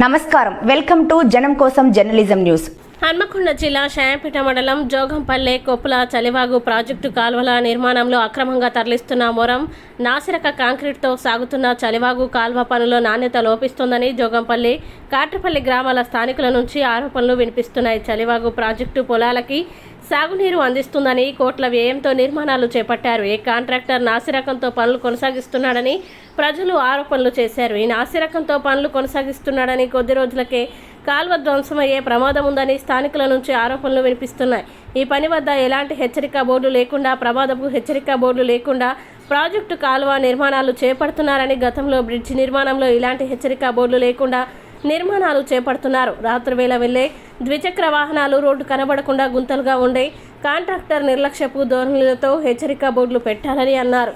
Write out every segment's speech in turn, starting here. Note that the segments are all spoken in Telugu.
నమస్కారం. వెల్కమ్ టు జనం కోసం జర్నలిజం న్యూస్. హన్మకొండ జిల్లా షాయంపేట మండలం జోగంపల్లె కొప్పుల చలివాగు ప్రాజెక్టు కాల్వల నిర్మాణంలో అక్రమంగా తరలిస్తున్న మొరం నాసిరక కాంక్రీట్తో సాగుతున్న చలివాగు కాల్వ పనుల నాణ్యత లోపిస్తోందని జోగంపల్లి కాట్రపల్లి గ్రామాల స్థానికుల నుంచి ఆరోపణలు వినిపిస్తున్నాయి. చలివాగు ప్రాజెక్టు పొలాలకి సాగునీరు అందిస్తుందని కోట్ల వ్యయంతో నిర్మాణాలు చేపట్టారు. ఏ కాంట్రాక్టర్ నాసిరకంతో పనులు కొనసాగిస్తున్నాడని ప్రజలు ఆరోపణలు చేశారు. ఈ నాసిరకంతో పనులు కొనసాగిస్తున్నాడని కొద్ది రోజులకే కాల్వ ధ్వంసమయ్యే ప్రమాదం ఉందని స్థానికుల నుంచి ఆరోపణలు వినిపిస్తున్నాయి. ఈ పని వద్ద ఎలాంటి హెచ్చరిక బోర్డు లేకుండా ప్రమాదపు హెచ్చరిక బోర్డు లేకుండా ప్రాజెక్టు కాలువ నిర్మాణాలు చేపడుతున్నారని గతంలో బ్రిడ్జ్ నిర్మాణంలో ఇలాంటి హెచ్చరిక బోర్డు లేకుండా నిర్మాణాలు చేపడుతున్నారు రాత్రివేళ వెళ్లే ద్విచక్ర వాహనాలు రోడ్డు కనబడకుండా గుంతలుగా ఉండే కాంట్రాక్టర్ నిర్లక్ష్యపు ధోరణులతో హెచ్చరిక బోర్డులు పెట్టాలని అన్నారు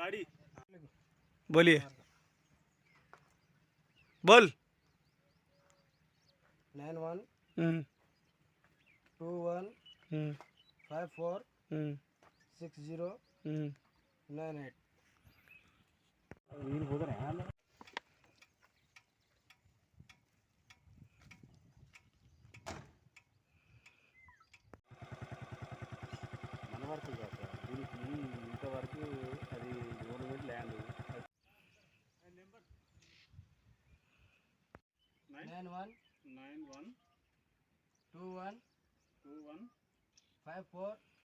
गाड़ी बोलिए बोल నైన్ వన్ हम्म, two One hmm, five four hmm, six zero hmm. Nine eight nine one nine one two one two one five four.